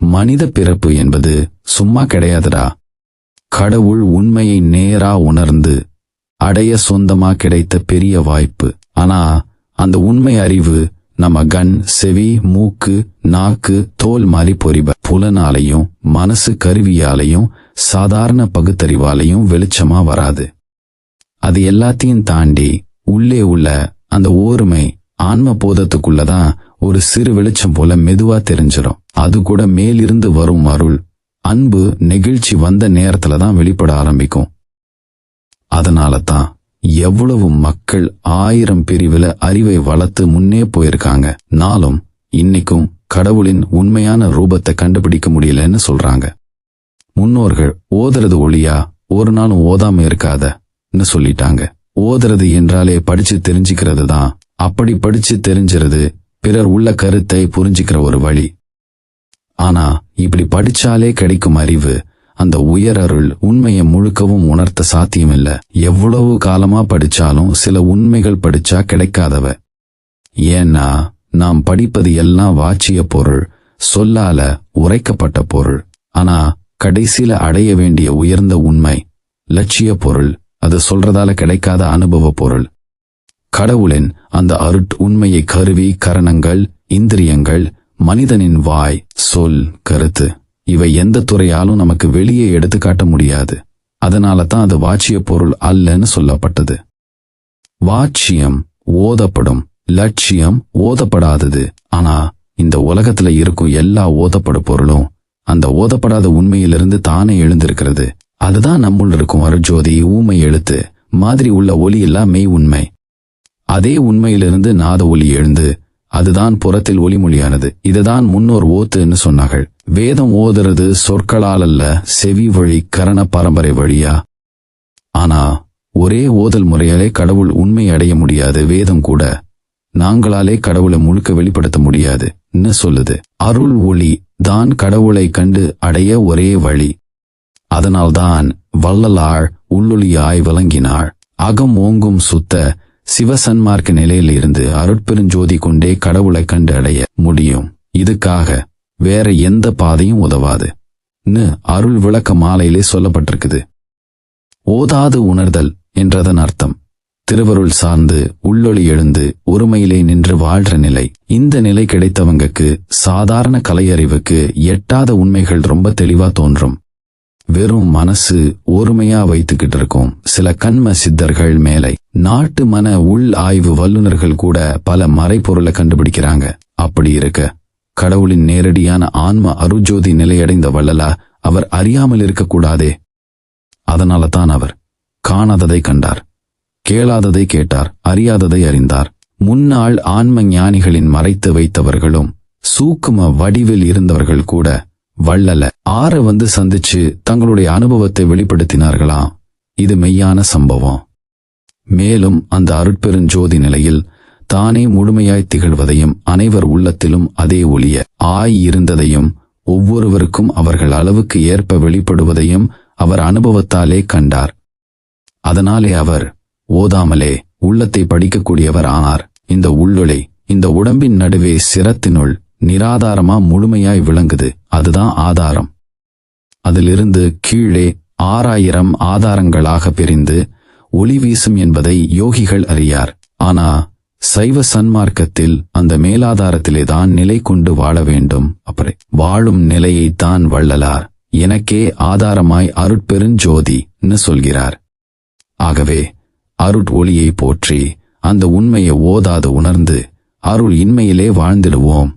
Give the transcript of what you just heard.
மனித பிறப்பு என்பது சும்மா கிடையாதுடா. கடவுள் உண்மையை நேரா உணர்ந்து அடைய சொந்தமா கிடைத்த பெரிய வாய்ப்பு. ஆனா அந்த உண்மை அறிவு நம்ம கண் செவி மூக்கு நாக்கு தோல் மாதிரி பொறிப புலனாலையும் மனசு கருவியாலையும் சாதாரண பகுத்தறிவாலையும் வெளிச்சமா வராது. அது எல்லாத்தையும் தாண்டி உள்ளே உள்ள அந்த ஓர்மை ஆன்ம போதத்துக்குள்ளதான் ஒரு சிறு வெளிச்சம் போல மெதுவா தெரிஞ்சிடும் அது கூட மேலிருந்து வரும் அருள். அன்பு நெகிழ்ச்சி வந்த நேரத்துல தான் வெளிப்பட ஆரம்பிக்கும். அதனால தான் எவ்வளவு மக்கள் ஆயிரம் பிரிவுல அறிவை வளர்த்து முன்னே போயிருக்காங்க. நாளும் இன்னைக்கும் கடவுளின் உண்மையான ரூபத்தை கண்டுபிடிக்க முடியலன்னு சொல்றாங்க. முன்னோர்கள் ஓதுறது ஒளியா? ஒரு நாளும் ஓதாம இருக்காதன்னு சொல்லிட்டாங்க. ஓதுறது என்றாலே படிச்சு தெரிஞ்சுக்கிறது தான் அப்படி படிச்சு தெரிஞ்சிறது பிறர் உள்ள கருத்தை புரிஞ்சுக்கிற ஒரு வழி. ஆனா இப்படி படிச்சாலே கிடைக்கும் அறிவு அந்த உயரருள் உண்மையை முழுக்கவும் உணர்த்த சாத்தியமில்ல. எவ்வளவு காலமா படிச்சாலும் சில உண்மைகள் படிச்சா கிடைக்காதவ. ஏன்னா நாம் படிப்பது எல்லாம் வாச்சிய பொருள் சொல்லால உரைக்கப்பட்ட பொருள். ஆனா கடைசியில அடைய வேண்டிய உயர்ந்த உண்மை லட்சிய பொருள் அது சொல்றதால கிடைக்காத அனுபவ பொருள். கடவுளின் அந்த அருட் உண்மையை கருவி கரணங்கள் இந்திரியங்கள் மனிதனின் வாய் சொல் கருத்து. இவை எந்த துறையாலும் நமக்கு வெளியே எடுத்து காட்ட முடியாது. அதனால தான் அது வாட்சிய பொருள் அல்லன்னு சொல்லப்பட்டது. வாட்சியம் ஓதப்படும் லட்சியம் ஓதப்படாதது. ஆனா இந்த உலகத்துல இருக்கும் எல்லா ஓதப்படும் பொருளும் அந்த ஓதப்படாத உண்மையிலிருந்து தானே எழுந்திருக்கிறது. அதுதான் நம்முள் இருக்கும் அருஜோதி ஊமை எழுத்து. மாதிரி உள்ள ஒலி எல்லாம் மெய் உண்மை. அதே உண்மையிலிருந்து நாத ஒலி எழுந்து அதுதான் புறத்தில் ஒளிமொழியானது இதுதான் முன்னோர் ஓத்துன்னு சொன்னார்கள். வேதம் ஓதுறது சொற்களால் அல்ல செவி வழி கரண பரம்பரை வழியா? ஆனா ஒரே ஓதல் முறையாலே கடவுள் உண்மை அடைய முடியாது வேதம் கூட. நாங்களாலே கடவுளை முழுக்க வெளிப்படுத்த முடியாதுன்னு சொல்லுது? அருள் ஒளி தான் கடவுளை கண்டு அடைய ஒரே வழி. அதனால்தான் வள்ளலாள் உள்ளொளியாய் விளங்கினாள் அகம் ஓங்கும் சுத்த சிவசன்மார்க்க நிலையில் இருந்து அருட்பெருஞ்சோதி கொண்டே கடவுளை கண்டு அடைய முடியும். இதுக்காக வேற எந்த பாதையும் உதவாது. அருள் விளக்க மாலையிலே சொல்லப்பட்டிருக்குது. ஓதாது உணர்தல் என்றதன் அர்த்தம். திருவருள் சார்ந்து உள்ளொளி எழுந்து ஒருமையிலே நின்று வாழ்ற நிலை. இந்த நிலை கிடைத்தவங்களுக்கு சாதாரண கலையறிவுக்கு எட்டாத உண்மைகள் ரொம்ப தெளிவா தோன்றும். வெறும் மனசு ஒருமையா வைத்துக்கிட்டு இருக்கும். சில கண்ம சித்தர்கள் மேலை. நாட்டு மன உள் ஆய்வு வல்லுநர்கள் கூட பல மறைப்பொருளை கண்டுபிடிக்கிறாங்க. அப்படி இருக்க கடவுளின் நேரடியான ஆன்ம அருஜோதி நிலையடைந்த வள்ளலா அவர் அறியாமல் இருக்கக்கூடாதே. அதனால தான் அவர் காணாததை கண்டார். கேளாததை கேட்டார். அறியாததை அறிந்தார். முன்னாள் ஆன்ம ஞானிகளின் மறைத்து வைத்தவர்களும் சூக்கும வடிவில் இருந்தவர்கள் கூட வள்ளல. ஆற வந்து சந்திச்சு தங்களுடைய அனுபவத்தை வெளிப்படுத்தினார்களா? இது மெய்யான சம்பவம். மேலும் அந்த அருட்பெருஞ்சோதி நிலையில் தானே முழுமையாய் திகழ்வதையும் அனைவர் உள்ளத்திலும் அதே ஒளிய ஆய் இருந்ததையும் ஒவ்வொருவருக்கும் அவர்கள் அளவுக்கு ஏற்ப வெளிப்படுவதையும் அவர் அனுபவத்தாலே கண்டார். அதனாலே அவர் ஓதாமலே உள்ளத்தை படிக்கக்கூடியவர் ஆனார். இந்த உள்ளொளி இந்த உடம்பின் நடுவே சிரத்தினுள் நிராதாரமா முழுமையாய் விளங்குது. அதுதான் ஆதாரம். அதிலிருந்து கீழே ஆறாயிரம் ஆதாரங்களாக பிரிந்து ஒளி வீசும் என்பதை யோகிகள் அறியார். ஆனா சைவ சன்மார்க்கத்தில் அந்த மேலாதாரத்திலே தான் நிலை கொண்டு வாழ வேண்டும். அப்படி வாழும் நிலையைத்தான் வள்ளலார். எனக்கே ஆதாரமாய் அருட்பெருஞ்சோதின்னு சொல்கிறார். ஆகவே அருட் ஒளியை போற்றி அந்த உண்மையை ஓதாது உணர்ந்து அருள் இன்மையிலே வாழ்ந்திடுவோம்.